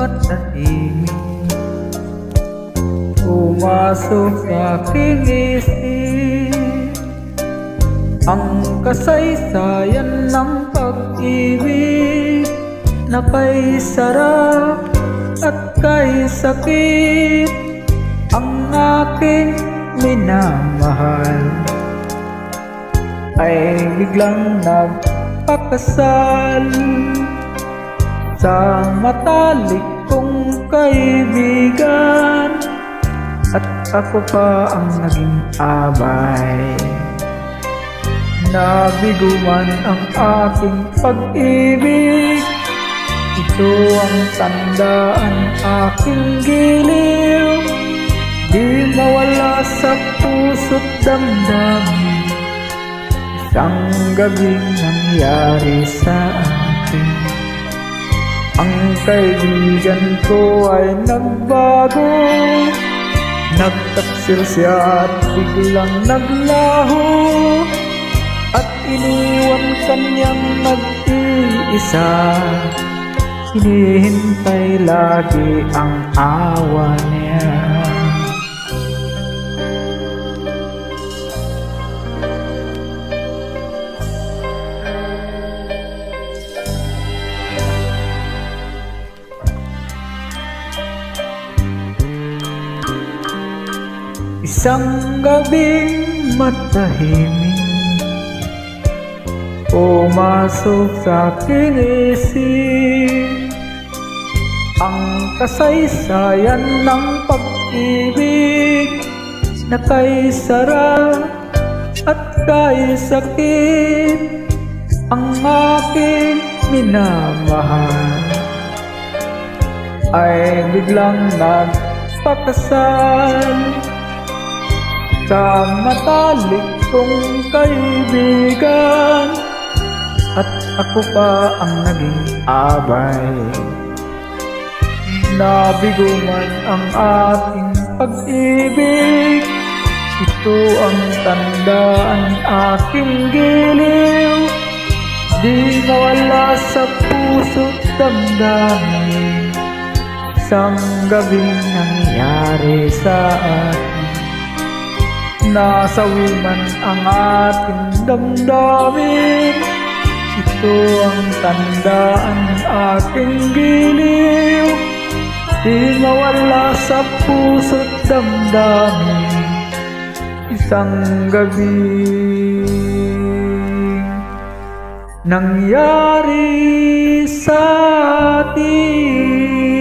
at tahimik Pumasok sa aking isip Ang kasaysayan ng pag-ibig Na kay sarap at kay sakit. Ang aking minamahal Ay biglang nagpakasal Ay biglang nagpakasal. Sa matalik kong kaibigan. At ako pa ang naging abay. Nabiguman ang aking pag-ibig. Ito ang tandaan aking giliw. Di mawala sa puso't damdamin. Isang gabing nangyari sa akin Ang kaibigan ko ay nagbago. Nagtaksil siya at biglang naglaho. At iniwan kanyang nag-iisa. Hinihintay lagi ang awa niya Isang gabing matahimik Pumasok sa aking isip Ang kasaysayan ng pag-ibig Na kay sarap at kay sakit Ang aking minamahal. Ay biglang nagpakasal sa matalik kong kaibigan. At ako pa ang naging abay. Nabiguman ang ating pag-ibig Ito ang tandaan aking giliw. Di mawala sa puso't damdamin Isang gabing nangyari sa atin Nasawiman ang ating damdamin. Ito ang tandaan aking giliw. Di mawala sa puso't damdamin. Isang gabi. Nangyari sa atin